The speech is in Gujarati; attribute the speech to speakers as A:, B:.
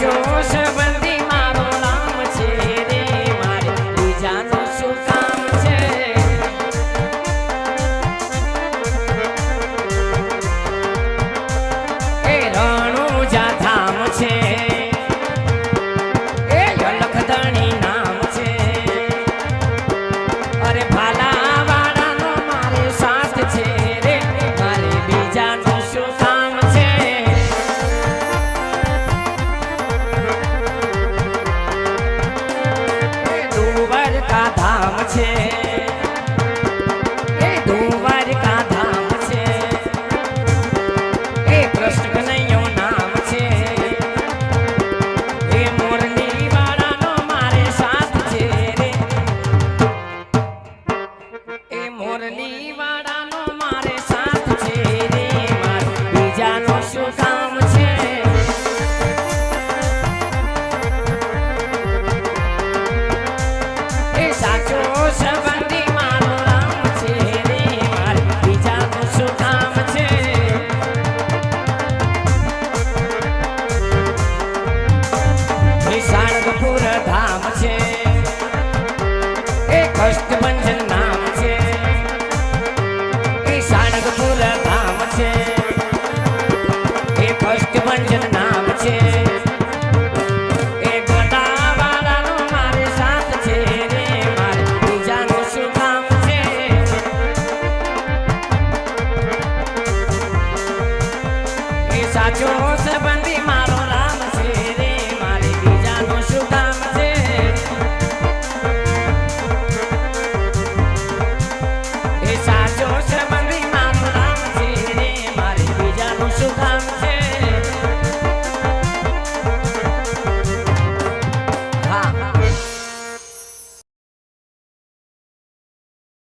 A: Joseph. ધામ છે. એ દ્વારકા નામ છે. એ મોરલી વાળાનો મારે સાથ છે એ મોરલી Seven. સાચો સંબંધી, મારો રામ છે રે, મારી બીજાનો શું કામ છે? એ સાચો સંબંધી, મારો રામ છે રે, મારી બીજાનો શું કામ છે? હા